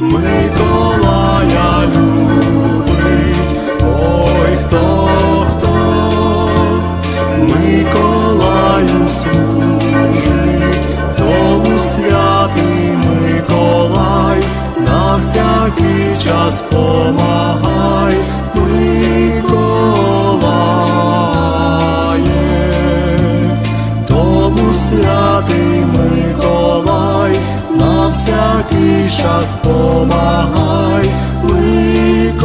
Миколая любить, ой хто, хто, Миколаю служить, тому святий Миколай на всякий час помагає. Всякий час помагай, Миколає.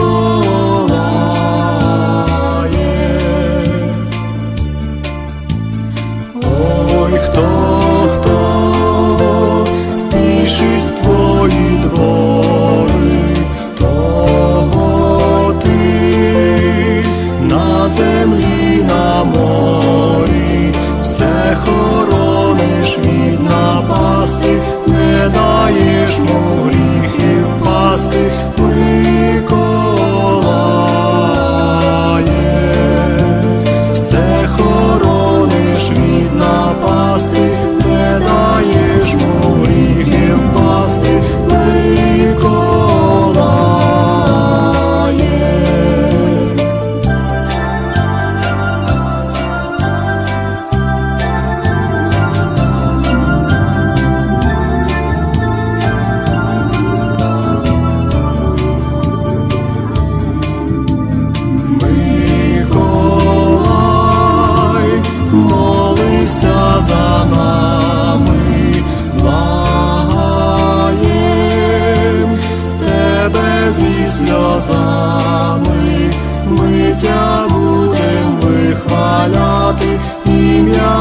Ой, хто, хто спішить твої двори, того ти на землі, на морі,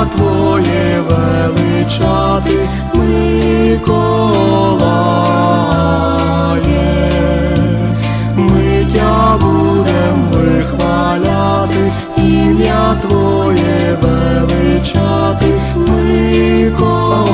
Твоє величати, Миколає, ми тя будем вихваляти, ім'я Твоє величати, Миколає.